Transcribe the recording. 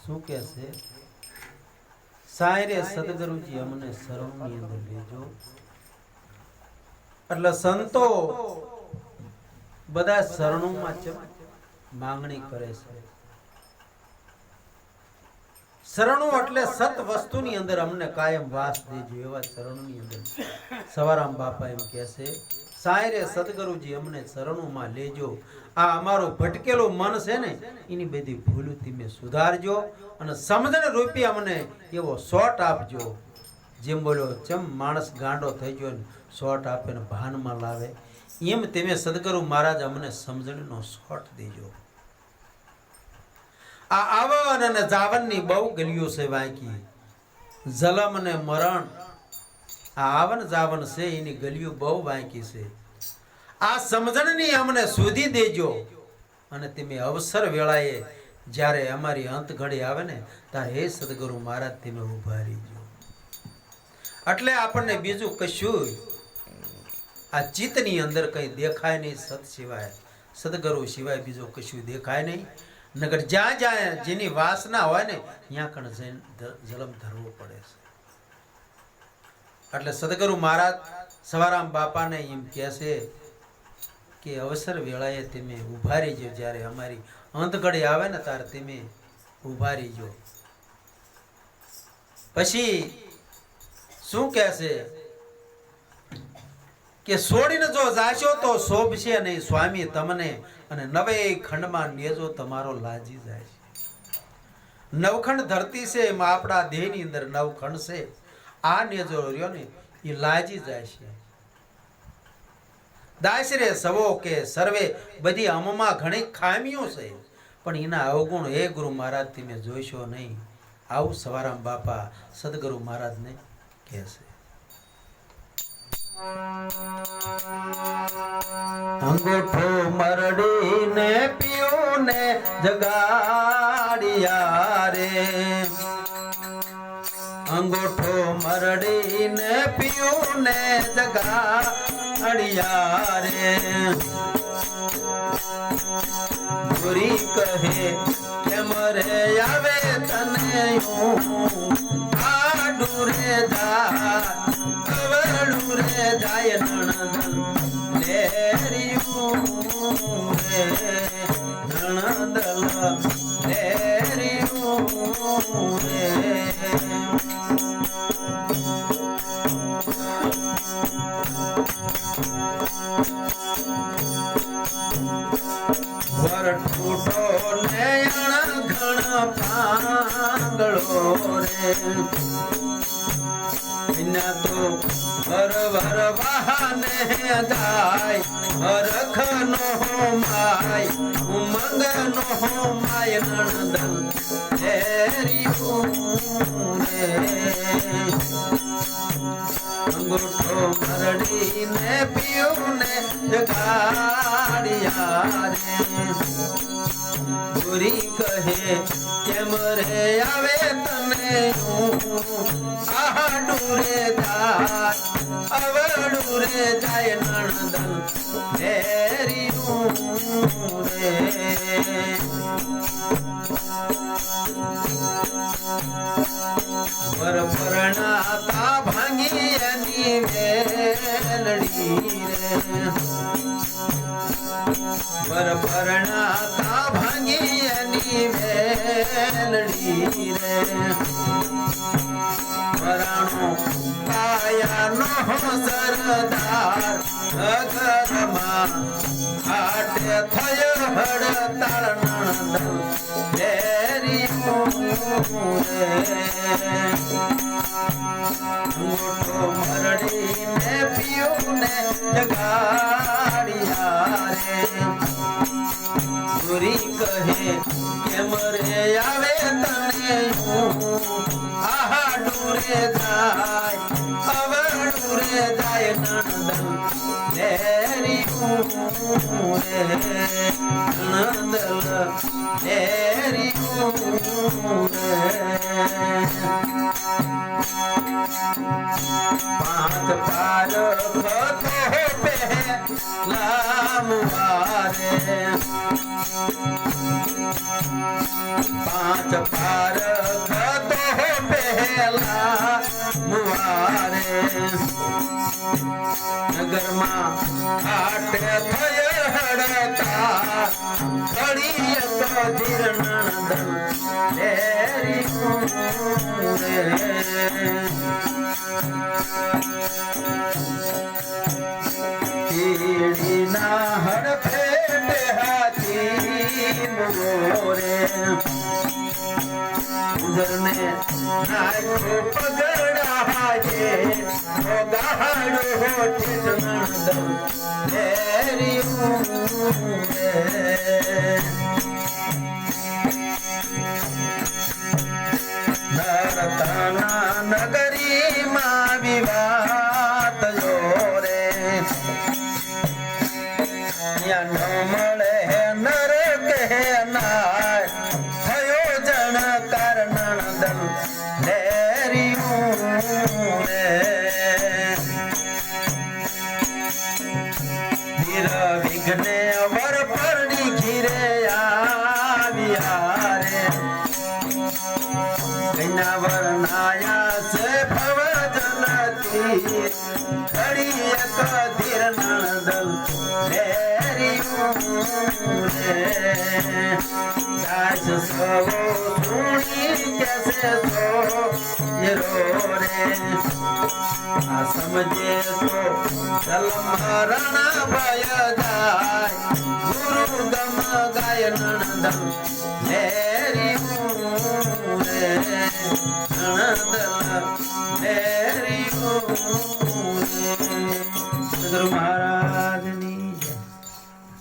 શું કે છે? સાયરે સદગુરુજી અમને શરણની અંદર લેજો એટલે સંતો બધા શરણોમાં માંગણી કરે છે. શરણો એટલે સત વસ્તુની અંદર અમને કાયમ વાસ દેજો, એવા શરણોની અંદર. સવારામ બાપા એમ કહે સાયરે સદગુરુજી અમને શરણોમાં લેજો. આ અમારો ભટકેલો મન છે ને, એની બધી ભૂલ તમે સુધારજો અને સમજણ રૂપી અમને એવો શોટ આપજો. જેમ બોલ્યો જેમ માણસ ગાંડો થઈ ગયો ને, શોટ આપે ને ભાનમાં લાવે. એમ તમે સદગુરુ મહારાજ અમને સમજણનો શોટ દેજો. આ આવન અને જાવનની બહુ ગલીઓ છે વાંકી. જલમ અને મરણ આ આવન જાવન છે, એની ગલીઓ બહુ બાકી છે. આ સમજણની અમને શોધી દેજો. અને તમે અવસર વેળાએ જ્યારે અમારી અંત ઘડી આવે ને ત્યારે હે સદગુરુ મહારાજ, તમે ઊભા રહીજો. એટલે આપણને બીજું કશું આ ચિત્તની અંદર કંઈ દેખાય નહીં સત સિવાય. સદગુરુ સિવાય બીજું કશું દેખાય નહીં. નગર જ્યાં જ્યાં જેની વાસના હોય ને, ત્યાં કણ જલમ ધરવો પડે છે. એટલે સદગુરુ મહારાજ સવારામ બાપાને એમ કહેશે કે અવસર વેળાએ તમે ઊભા રહીજો. જ્યારે અમારી અંતઘડી આવે ને ત્યારે તમે ઊભા રહીજો. પછી શું કહે છે કે છોડીને જો જાશો તો શોભશે નહીં સ્વામી તમને અને નવે ખંડમાં નેજો તમારો લાજી જાય છે. નવખંડ ધરતી છે, એમાં આપણા દેહની અંદર નવખંડ છે. આ નેજો રહ્યો ને એ લાજી જાય છે. દાસરે સવો કે સર્વે બધી અમમાં ઘણી ખામીઓ છે. પણ એના અવગુણ હે ગુરુ મહારાજ તમે જોઈશો નહીં. આવું સવારામ બાપા સદગુરુ મહારાજને કહેશે અંગૂઠો મરડીને પીઓને જગાડિયા રે. અંગૂઠો મરડીને પીયું ને જગાડિયા રે પૂરી કહે, કેમ રે આવે તને હું? આડું રે પાંગળો રે. વિના તો વર વર વાહને જાય હરખ નો માય ઉમંગ નો માય નણદન હેરિયું રે. અંગૂઠો રે કહે કેમ રે આવે તને આડું રે જાય અવડું રે જાય નણદન હેરિયું મેલડી રે વર પરણાતા ભાંગી એની મેલડી રે વરાણો કાયાનો સરદાર અગરમાં આટે થયો હડતાળ નણંદ ડેરી મોરે મોટો પીયુંને જગાડિયા રે ગુરી કહે, કેમ રે આવે તને આહા રે જાય અવર રે જાય નંદન લેરી રે નંદલ લેરી પાંચ પાર લામવારે પાંચ પાર ખતો પહેલા મુવારે નગરમાં આટે થય હડતા રે. পথে বেহাতি মোরে। জন্মে আজ পগড়া হাজে ও গাহাড় કૈના વરનાયા છે ભવ જનતી ઘડી એક ધીર નણદલ રે દાસ સવો સુણી કેસે તો યરો રે આ સમજે તો જલમ રણા ભય જાય ગુરુ ગમ ગાય નણદમ લેરિયું રે નણંદ મેરી મહારાજ